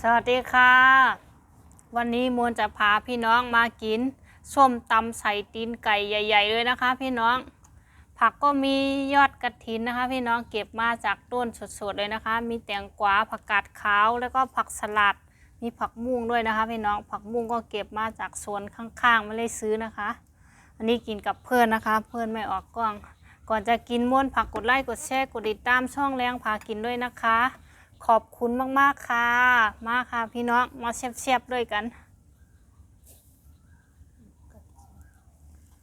สวัสดีค่ะ วันนี้มวลจะพาพี่น้องมากินส้มตำใส่ตีนไก่ใหญ่ ๆ เลยนะคะ พี่น้อง ผักก็มียอดกระถินนะคะ พี่น้องเก็บมาจากต้นสดๆเลยนะคะ มีแตงกวาผักกาดขาวแล้วก็ผักสลัด มีผักมุ้งด้วยนะคะ พี่น้องผักมุ้งก็เก็บมาจากสวนข้างๆไม่ได้ซื้อนะคะ อันนี้กินกับเพื่อนนะคะ เพื่อนไม่ออกกล้อง ก่อนจะกินม้วนผักกดไลค์กดแชร์กดติดตามช่องแรงพากินด้วยนะคะ ขอบคุณมากๆค่ะ มาค่ะพี่น้องมาเชียบๆด้วยกัน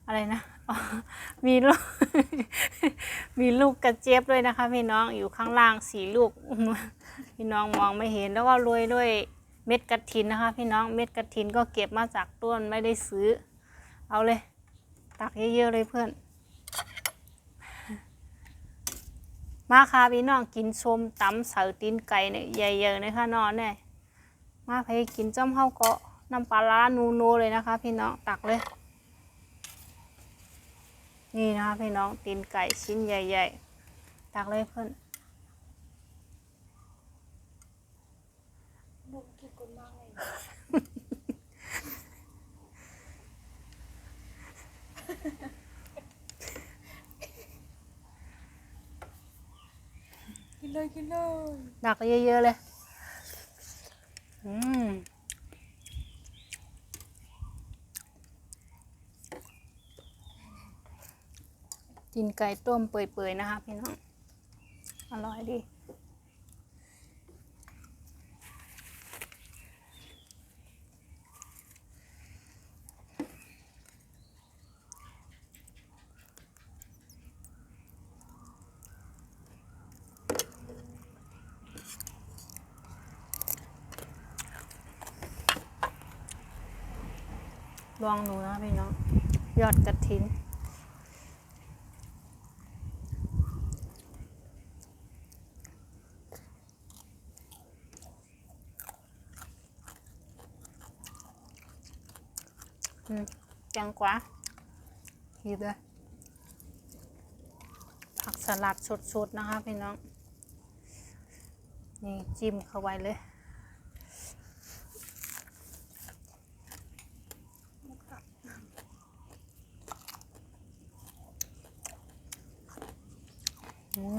อะไรนะมีลูก มีลูกกระเจี๊ยบด้วยนะคะ พี่น้องอยู่ข้างล่างสีลูก พี่น้องมองไม่เห็นแล้วก็โรยด้วยเม็ดกระถินนะคะ พี่น้องเม็ดกระถินก็เก็บมาจากต้นไม่ได้ซื้อ เอาเลย ตักเยอะๆเลยเพื่อน มาค่ะพี่น้องกินชมตำเสาตีนไก่เนี่ยใหญ่ๆเลยค่ะนอนเนี่ยมาไปกินจ้อมเฮาเกาะน้ำปลาร้านูนูเลยนะคะ พี่น้องตักเลย นี่นะคะพี่น้องตีนไก่ชิ้นใหญ่ ๆ ตักเลยเพื่อน บุกกินกุนมากเลยกิน เลยกินเลยตักเยอะๆเลย อืมกินไก่ต้มเปื่อยๆนะคะพี่น้อง อร่อยดี ลองดูนะพี่น้อง ยอดกระถินอืมจังกว่าหยิบเลยผักสลัดสดๆนะคะพี่น้อง นี่จิ้มเข้าไว้เลย ผักบุ้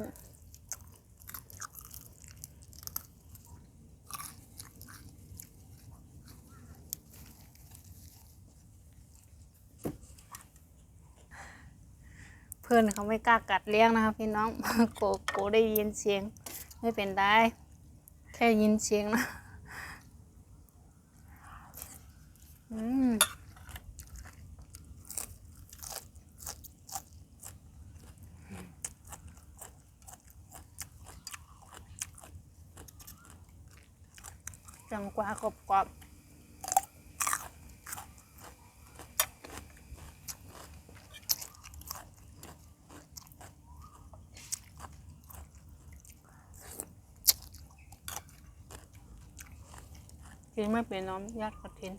งเพื่อนเขาไม่กล้ากัดเลี้ยงนะคะพี่น้องโกโกได้ยินเสียง ไม่เป็นไร แค่ยินเสียงนะอืมจังกว่ากรอบก กินไม่เป็นน้องยอดกระถิน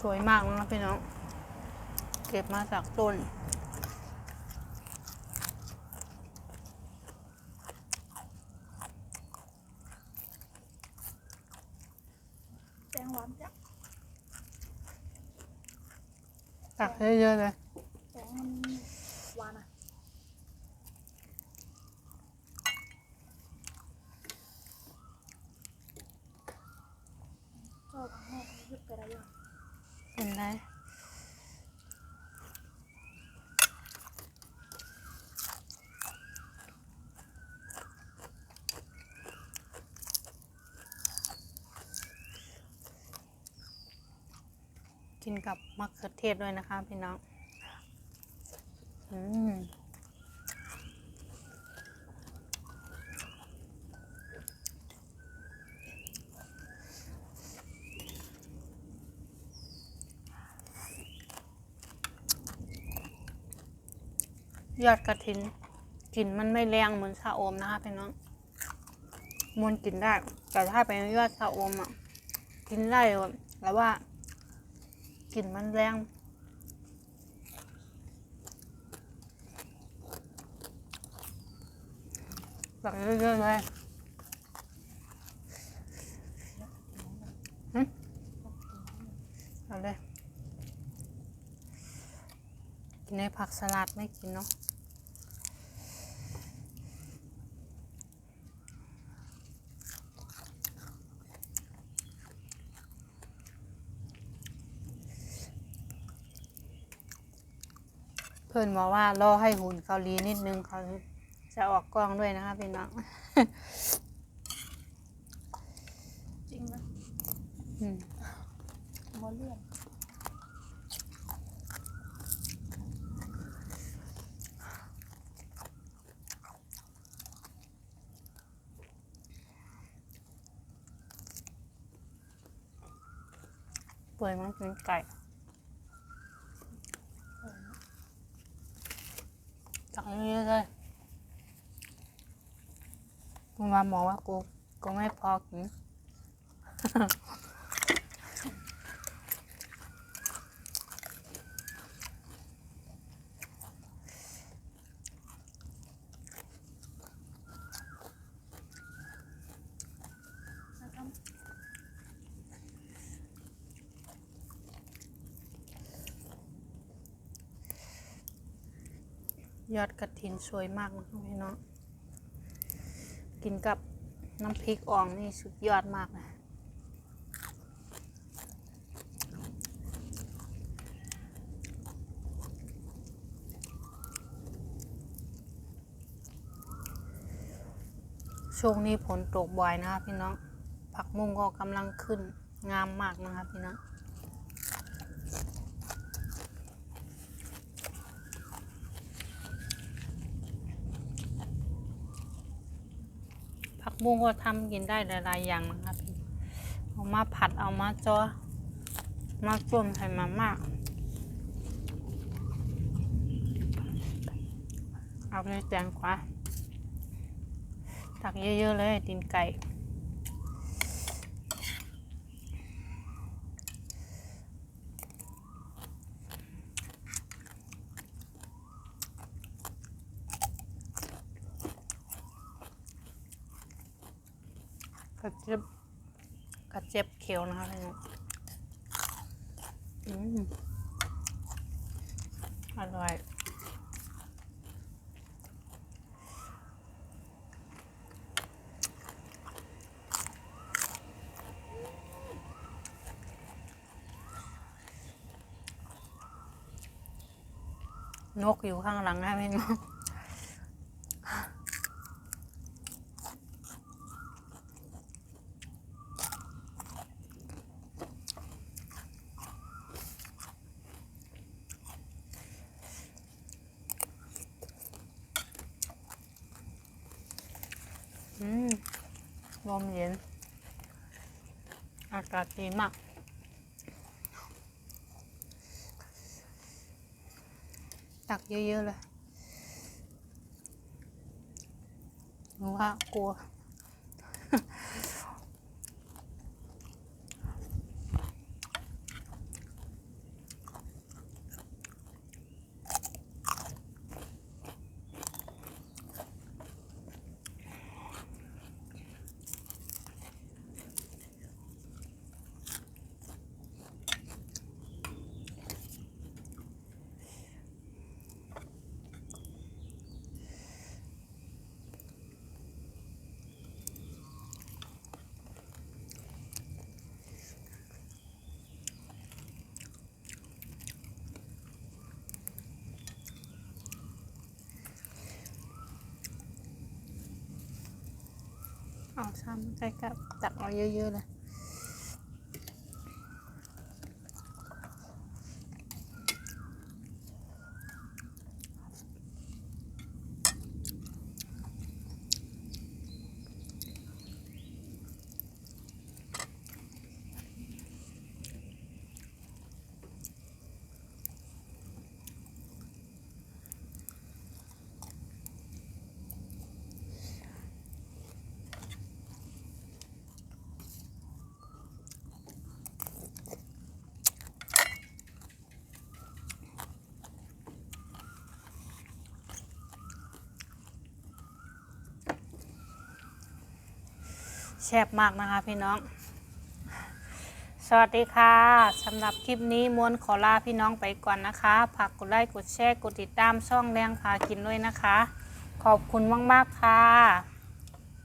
สวยมากนะพี่น้อง เก็บมาจากต้น แตงหวานจ้ะตักเยอะๆเลย แตงมันหวานอะชอบแม่ยุบ กระไรอย่างเป็นไรกินกับมะเขือเทศด้วยนะคะพี่น้อง อืม ยอดกระถินกลิ่นมันไม่แรงเหมือนชาโอมนะคะพี่น้องมวนกินได้ แต่ถ้าเป็นยอดชะอมอะกินได้แบบแต่ว่ากลิ่นมันแรงตักเยอะๆเลยเอาเลยกินในผักสลัดไม่กินเนาะ พื่อนบอกว่ารอให้หุ่นเกาหลีนิดนึงเขาจะออกกล้องด้วยนะคะพี่น้องจริงนะอืมมอเลื่อนเปื่อยมันเป็นไก่ จังเยอะๆเลย มึงมาหมอว่ากูกูไม่พอกินยอดกระถินสวยมากนะคะพี่น้อง กินกับน้ำพริกอ่องนี่สุดยอดมากเลยช่วงนี้ฝนตกบ่อยนะคะพี่น้อง ผักมุ้งก็กำลังขึ้นงามมากนะคะพี่น้อง บุ้งก็ทำกินได้หลายๆอย่างนะคะพี่เอามาผัดเอามาจ้อมาจุ่มใส่มาม่าเอาเลยแตงกวาตักเยอะๆเลยตีนไก่ ระเจี๊ยบกระเจี๊ยบเขียวนะคะพี่น้องอืมอร่อยนกอยู่ข้างหลังนะพี่น้อง อืม ลมเย็น อากาศดีมากตักเยอะๆเลยหนูว่ากลัว เอาซ้ำใกล้กับตักเอาเยอะๆเลย แซ่บมากนะคะพี่น้อง สวัสดีค่ะสำหรับคลิปนี้มวนขอลาพี่น้องไปก่อนนะคะฝากกดไลค์กดแชร์กดติดตามช่องแรงพากินด้วยนะคะ ขอบคุณมาก ๆ ค่ะ